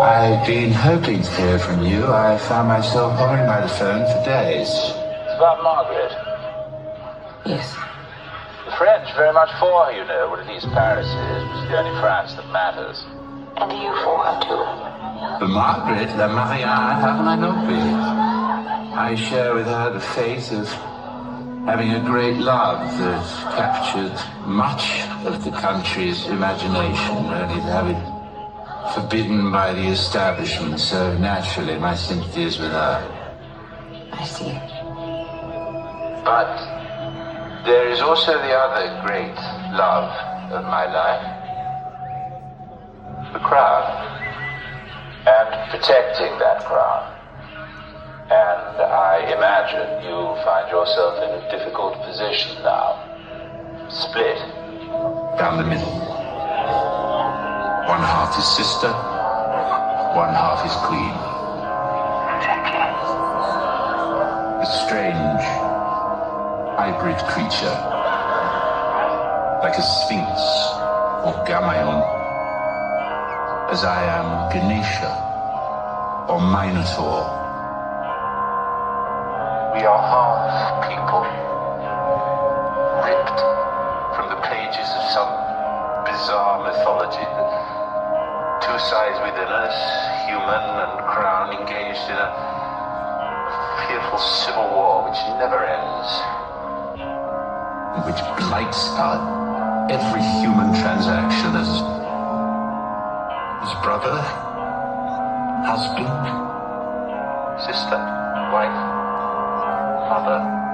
I've been hoping to hear from you. I found myself hovering by the phone for days. It's about Margaret. Yes. The French very much for her, you know, or at least Paris is, which the only France that matters. And you for her, too. But Margaret, La Marianne, haven't I not be? I share with her the fate of having a great love that captured much of the country's imagination, only to have it forbidden by the establishment, so naturally my sympathy is with her. I see. But there is also the other great love of my life the crown. And protecting that crown. And I imagine you find yourself in a difficult position now. Split. Down the middle. One half his sister, one half his queen. A strange hybrid creature, like a sphinx or Gamayon, as I am Ganesha or Minotaur. We are half people. bizarre mythology. Two sides within us, human and crown, engaged in a fearful civil war which never ends, which blights our every human transaction as, as brother, husband, sister, wife, mother.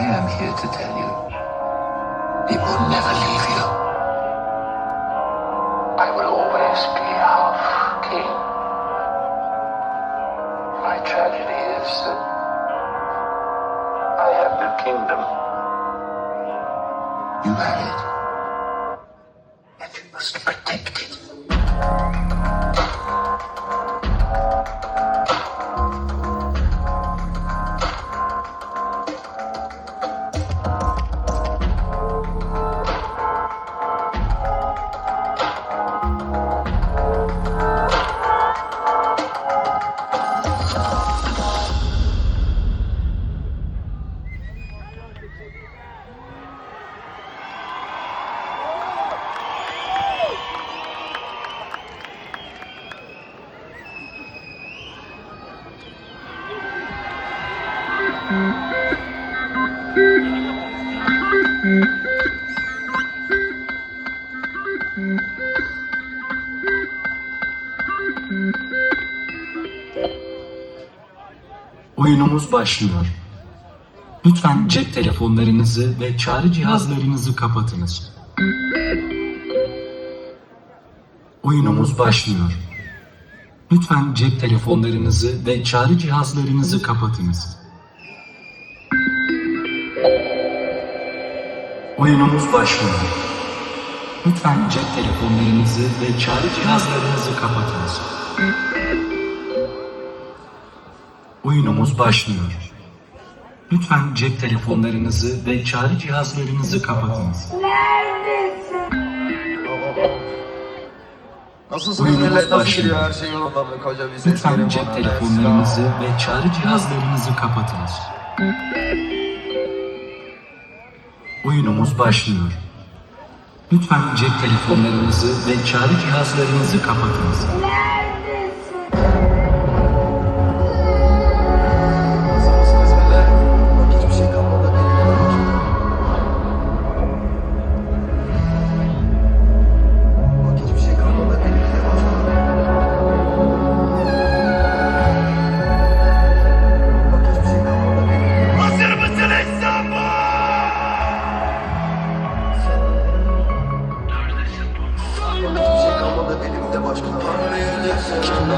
I am here to tell you it will never leave you. I will always be half king. My tragedy is that I have no kingdom. You have it, and you must protect Oyunumuz başlıyor. Lütfen cep telefonlarınızı ve çağrı cihazlarınızı kapatınız. Oyunumuz başlıyor. Lütfen cep telefonlarınızı ve çağrı cihazlarınızı kapatınız. oyunumuz başlıyor. Lütfen cep telefonlarınızı ve çağrı cihazlarınızı kapatınız. Oyunumuz başlıyor. Lütfen cep telefonlarınızı ve çağrı cihazlarınızı kapatınız. Nasıl Oyunumuz millet nasıl başlıyor. her şey yolunda mı koca bir Lütfen cep telefonlarınızı ve çağrı cihazlarınızı kapatınız. Oyunumuz başlıyor. Lütfen cep telefonlarınızı ve çağrı cihazlarınızı kapatınız.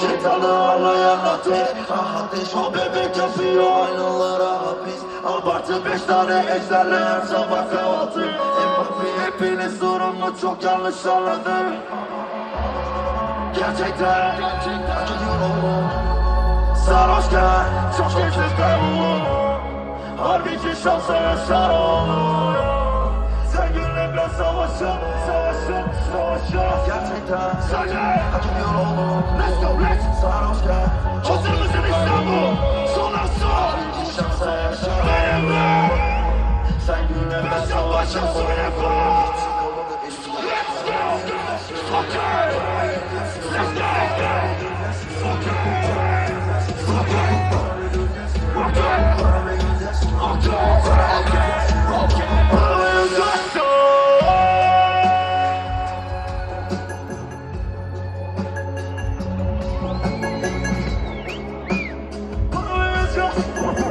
Şeytanı anlayan ateş Ateş o bebek yapıyor aynalara hapis Abartı beş tane ejderle her sabah kahvaltı Empati hepiniz sorumlu çok yanlış anladı. Gerçekten Gerçekten Sarhoşken çok geçirten olur Harbici şansa yaşar olur Sen günle ben savaşalım Savaşacağız gerçekten Sadece hak ediyor olmak Restorlet sarhoşken Hazır mısın İstanbul? Sonra son Şansa yaşa Benimle Sen güne ben savaşım Söyle Let's go Fucker Let's go Fucker Fucker Thank you.